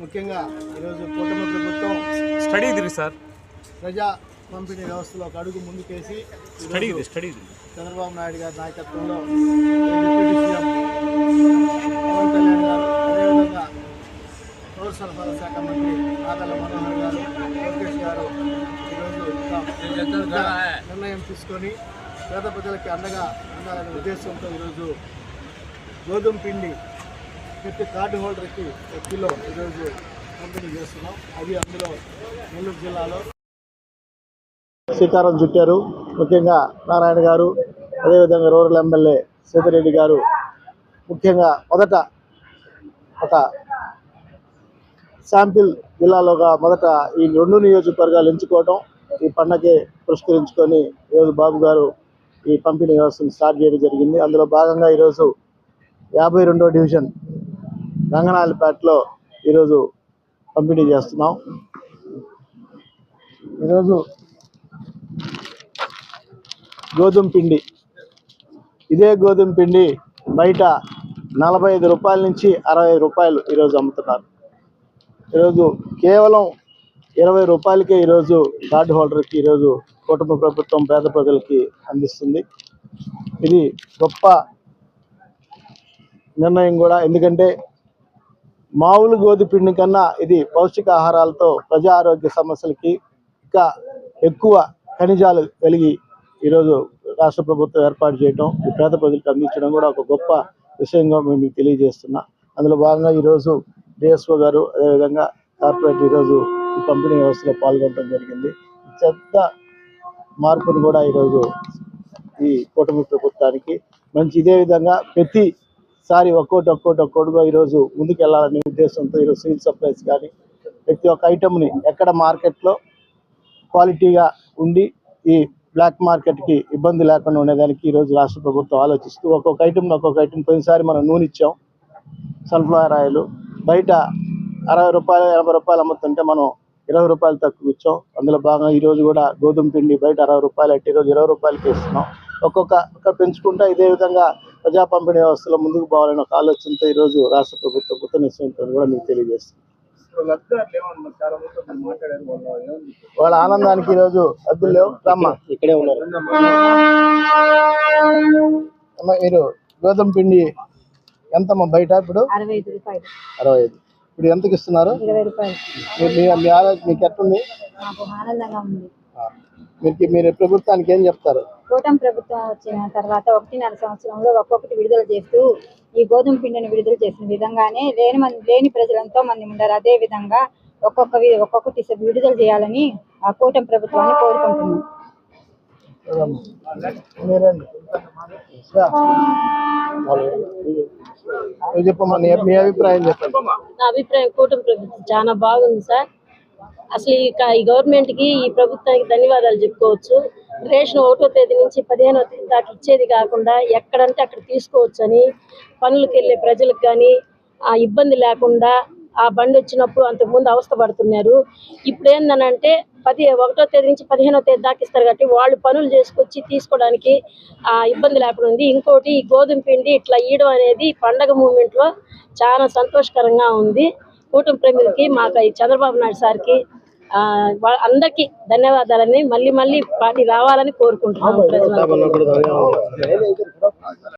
ముఖ్యంగా ఈరోజు కూటమి ప్రభుత్వం స్టడీ ఇది సార్. ప్రజా పంపిణీ వ్యవస్థలో ఒక అడుగు ముందుకేసి స్టడీ స్టడీ చంద్రబాబు నాయుడు గారి నాయకత్వంలో పవన్ కళ్యాణ్ గారు అదేవిధంగా పౌర సరఫరా శాఖ మంత్రి నాదల మనోహర్ గారు లోకేష్ గారు ఈరోజు నిర్ణయం తీసుకొని పేద ప్రజలకి అండగా ఉండాలనే ఉద్దేశంతో ఈరోజు గోధుమ పిండి ప్రతి కార్డు హోల్డర్కి ఒక కిలో ఈరోజు పంపిణీ చేస్తున్నాం. అది అందులో నెల్లూరు జిల్లాలో శ్రీకారం చుట్టారు. ముఖ్యంగా నారాయణ గారు అదేవిధంగా రూరల్ ఎమ్మెల్యే సీతారెడ్డి గారు. ముఖ్యంగా మొదట ఒక శాంపిల్ జిల్లాలోగా మొదట ఈ రెండు నియోజకవర్గాలు ఎంచుకోవటం ఈ పండగకి పురస్కరించుకొని ఈరోజు బాబు గారు ఈ పంపిణీ వ్యవస్థను స్టార్ట్ చేయడం జరిగింది. అందులో భాగంగా ఈరోజు యాభై రెండో డివిజన్ గంగనాలపేటలో ఈరోజు పంపిణీ చేస్తున్నాం. ఈరోజు గోధుమ పిండి. ఇదే గోధుమ పిండి బయట నలభై ఐదు రూపాయల నుంచి అరవై రూపాయలు ఈరోజు అమ్ముతున్నారు. ఈరోజు కేవలం ఇరవై రూపాయలకే ఈరోజు కార్డు హోల్డర్కి ఈరోజు కుటుంబ ప్రభుత్వం పేద ప్రజలకి అందిస్తుంది. ఇది గొప్ప నిర్ణయం కూడా. ఎందుకంటే మామూలు గోధుమ పిండి కన్నా ఇది పౌష్టికాహారాలతో ప్రజా ఆరోగ్య సమస్యలకి ఇంకా ఎక్కువ ఖనిజాలు కలిగి ఈరోజు రాష్ట్ర ప్రభుత్వం ఏర్పాటు చేయడం ఈ పేద ప్రజలకు అందించడం కూడా ఒక గొప్ప విషయంగా మేము మీకు తెలియజేస్తున్నా. అందులో భాగంగా ఈరోజు డిఎస్ఓ గారు అదేవిధంగా కార్పొరేట్ ఈరోజు ఈ పంపిణీ వ్యవస్థలో పాల్గొనడం జరిగింది. చెత్త మార్పును కూడా ఈరోజు ఈ కూటమి ప్రభుత్వానికి మంచి ఇదే విధంగా ప్రతి ఒక్కొక్కసారి ఒక్కోటి ఒక్కోటి ఒక్కోటిగా ఈరోజు ముందుకు వెళ్ళాలనే ఉద్దేశంతో ఈరోజు సివిల్ సప్లైస్ కానీ ప్రతి ఒక్క ఐటమ్ని ఎక్కడ మార్కెట్లో క్వాలిటీగా ఉండి ఈ బ్లాక్ మార్కెట్కి ఇబ్బంది లేకుండా ఉండేదానికి ఈరోజు రాష్ట్ర ప్రభుత్వం ఆలోచిస్తూ ఒక్కొక్క ఐటమ్ని ఒక్కొక్క ఐటమ్ పోయినసారి మనం నూనె ఇచ్చాం. Sunflower oil. బయట అరవై రూపాయలు ఎనభై రూపాయలు అమ్ముతుంటే మనం ఇరవై రూపాయలు తక్కువ ఇచ్చాం. అందులో భాగంగా ఈరోజు కూడా గోధుమ పిండి బయట అరవై రూపాయలు అంటే ఈరోజు ఇరవై రూపాయలకి ఇస్తున్నాం. ఒక్కొక్క పెంచుకుంటా ఇదే విధంగా ప్రజా పంపిణీ వ్యవస్థలో ముందుకు పోవాలని ఒక ఆలోచనతో ఈరోజు రాష్ట్ర ప్రభుత్వం కొత్త నిశ్చయంతో కూడా మీకు తెలియజేస్తుంది. వాళ్ళ ఆనందానికి ఈరోజు అద్దులు లేవు. రమ్మ. ఇక్కడే ఉన్నారు. అమ్మ మీరు గోధుమ పిండి ఎంతమ్మా బయట ఇప్పుడు? అరవై ఐదు. ఇప్పుడు ఎంతకి ఇస్తున్నారు? ఇరవై రూపాయలు. మీ- మీ మీకు ఎట్టుంది నాకు ఆనందంగా ఉంది. మీకు మీరు ప్రభుత్వానికి ఏం చెప్తారు? కూటమి ప్రభుత్వం వచ్చిన తర్వాత ఒకటిన్నర సంవత్సరంలో ఒక్కొక్కటి విడుదల చేస్తూ ఈ గోధుమ పిండిని విడుదల చేసిన విధంగానే లేని మంది లేని ప్రజలు ఎంతో మంది ఉన్నారు అదే విధంగా ఒక్కొక్క వి- ఒక్కొక్కటి విడుదల చేయాలని ఆ కూటమి ప్రభుత్వాన్ని కోరుకుంటున్నాం. మీరండి నువ్వు చెప్పమ్మా మీ అభిప్రాయం చెప్పండి. నా అభిప్రాయం కూటమి ప్రభుత్వం చాలా బాగుంది సార్. అసలు ఈ ఈ గవర్నమెంట్కి ఈ ప్రభుత్వానికి ధన్యవాదాలు చెప్పుకోవచ్చు. రేషన్ ఒకటో తేదీ నుంచి పదిహేనో తేదీ దాకా ఇచ్చేది కాకుండా ఎక్కడంటే అక్కడ తీసుకోవచ్చు అని పనులకు వెళ్ళే ప్రజలకు కానీ ఆ ఇబ్బంది లేకుండా ఆ బండి వచ్చినప్పుడు అంతకుముందు అవస్థ పడుతున్నారు. ఇప్పుడు ఏందనంటే పది ఒకటో తేదీ నుంచి పదిహేనో తేదీ దాకా ఇస్తారు కాబట్టి వాళ్ళు పనులు చేసుకొచ్చి తీసుకోవడానికి ఆ ఇబ్బంది లేకుండా ఉంది. ఇంకోటి ఈ గోధుమ పిండి ఇట్లా ఇయడం అనేది పండగ మూమెంట్లో చాలా సంతోషకరంగా ఉంది. కూటమి ప్రమిదికి మాకు చంద్రబాబు నాయుడు సార్కి అందరికీ ధన్యవాదాలని మళ్ళీ మళ్ళీ పార్టీ రావాలని కోరుకుంటున్నాము